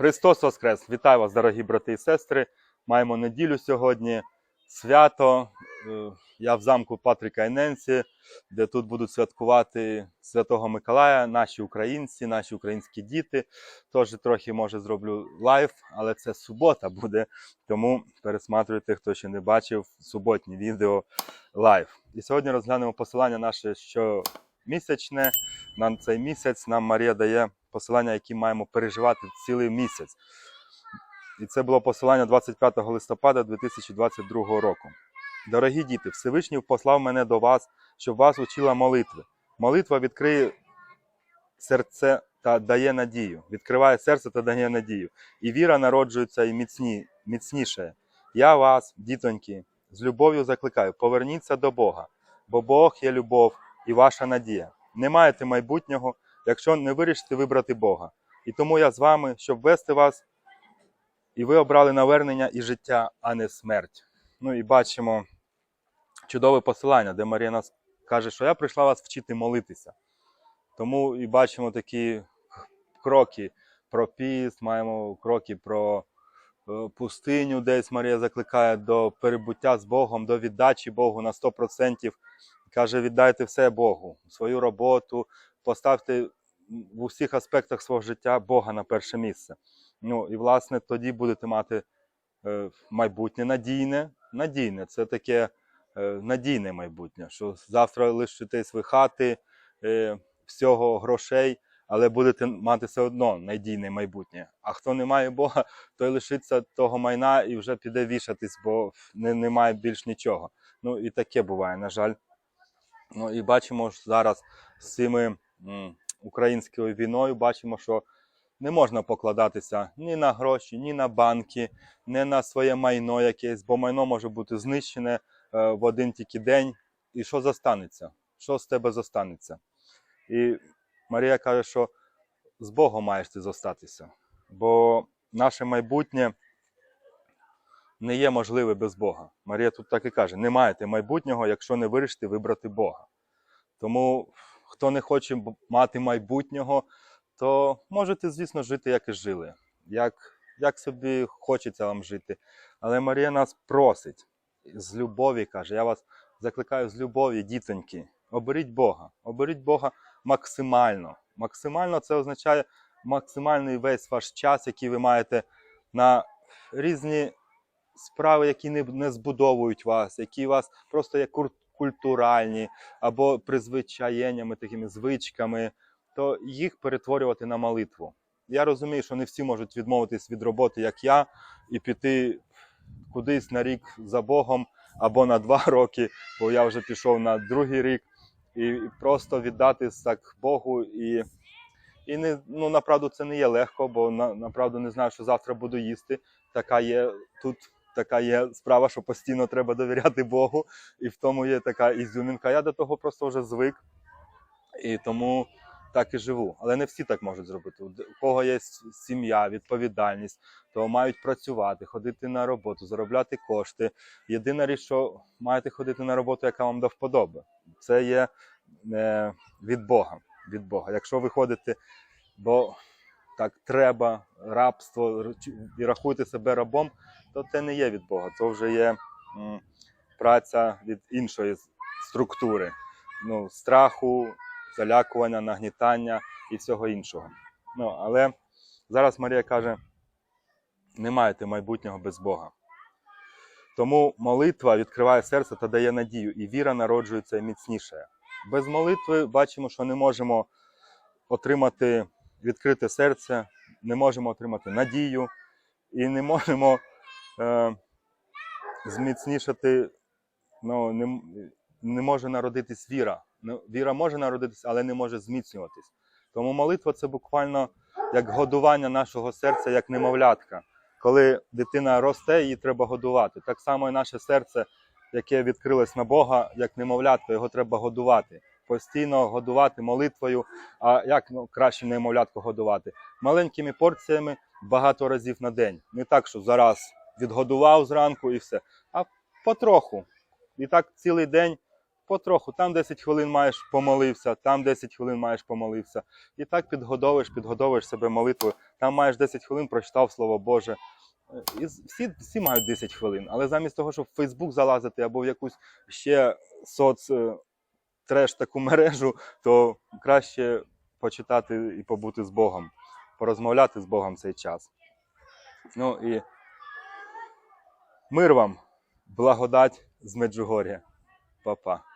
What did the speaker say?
Христос Воскрес! Вітаю вас, дорогі брати і сестри. Маємо неділю сьогодні. Свято. Е, Я в замку Патріка і Ненсі, де тут будуть святкувати Святого Миколая, наші українці, наші українські діти. Тож трохи може зроблю лайв, але це субота буде. Тому пересматривайте, хто ще не бачив суботні відео лайв. І сьогодні розглянемо посилання наше щомісячне. На цей місяць нам Марія дає посилання, які маємо переживати цілий місяць. І це було посилання 25 листопада 2022 року. Дорогі діти, Всевишній послав мене до вас, щоб вас учила молитви. Молитва відкриє серце та дає надію, відкриває серце та дає надію. І віра народжується і міцні, міцніше. Я вас, дітоньки, з любов'ю закликаю, поверніться до Бога, бо Бог є любов і ваша надія. Не маєте майбутнього, якщо не вирішите вибрати Бога. І тому я з вами, щоб вести вас, і ви обрали навернення і життя, а не смерть. Ну і бачимо чудове посилання, де Марія каже, що я прийшла вас вчити молитися. Тому і бачимо такі кроки про піст, маємо кроки про е, пустиню, десь Марія закликає до перебуття з Богом, до віддачі Богу на 100%. Каже, віддайте все Богу, свою роботу, поставте в усіх аспектах свого життя Бога на перше місце. Ну і власне тоді будете мати е, майбутнє надійне. Надійне це таке е, надійне майбутнє, що завтра лишитесь ви хати, е, всього грошей, але будете мати все одно надійне майбутнє. А хто не має Бога, той лишиться того майна і вже піде вішатись, бо немає більш нічого. Ну і таке буває, на жаль. Ну і бачимо ж зараз з цими українською війною, бачимо, що не можна покладатися ні на гроші, ні на банки, ні на своє майно якесь, бо майно може бути знищене е, в один тільки день. І що зостанеться? Що з тебе зостанеться? І Марія каже, що з Богом маєш ти зостатися, бо наше майбутнє не є можливе без Бога. Марія тут так і каже: не маєте майбутнього, якщо не вирішите вибрати Бога. Тому хто не хоче мати майбутнього, то можете, звісно, жити, як і жили, як, як собі хочеться вам жити. Але Марія нас просить з любові, каже, я вас закликаю з любові, дітоньки, оберіть Бога, оберіть Бога максимально. Максимально це означає максимальний весь ваш час, який ви маєте на різні справи, які не, не збудовують вас, які вас просто кур- культуральні або призвичаєннями, такими звичками, то їх перетворювати на молитву. Я розумію, що не всі можуть відмовитись від роботи, як я, і піти кудись на рік за Богом або на два роки, бо я вже пішов на другий рік, і, просто віддатись так Богу. І, і не, ну, направду це не є легко, бо на, направду не знаю, що завтра буду їсти. Така є тут. Така є справа, що постійно треба довіряти Богу, і в тому є така ізюмінка. Я до того просто вже звик, і тому так і живу. Але не всі так можуть зробити. У кого є сім'я, відповідальність, то мають працювати, ходити на роботу, заробляти кошти. Єдина річ, що маєте ходити на роботу, яка вам до вподоби. Це є е, від Бога. Від Бога. Якщо ви ходите, бо так треба, рабство, і рахуєте себе рабом, то це не є від Бога. Це вже є праця від іншої структури. Ну, страху, залякування, нагнітання і всього іншого. Ну, але зараз Марія каже: не маєте майбутнього без Бога. Тому молитва відкриває серце та дає надію, і віра народжується міцніше. Без молитви бачимо, що не можемо отримати відкрите серце, не можемо отримати надію і не можемо е, зміцнішати, ну, не, не може народитись віра. Ну, Віра може народитись, але не може зміцнюватись. Тому молитва це буквально як годування нашого серця, як немовлятка. Коли дитина росте, її треба годувати. Так само і наше серце, яке відкрилось на Бога, як немовлятко, його треба годувати. Постійно годувати молитвою. А як ну, краще немовлятко годувати? Маленькими порціями багато разів на день. Не так, що зараз відгодував зранку і все, а потроху. І так цілий день потроху. Там 10 хвилин маєш помолився, там 10 хвилин маєш помолився. І так підгодовуєш, підгодовуєш себе молитвою. там маєш 10 хвилин, прочитав Слово Боже. І всі, всі мають 10 хвилин, але замість того, щоб в Фейсбук залазити або в якусь ще соц е, треш таку мережу, то краще почитати і побути з Богом, порозмовляти з Богом цей час. Ну і мир вам, благодать з Меджугор'я. Па-па.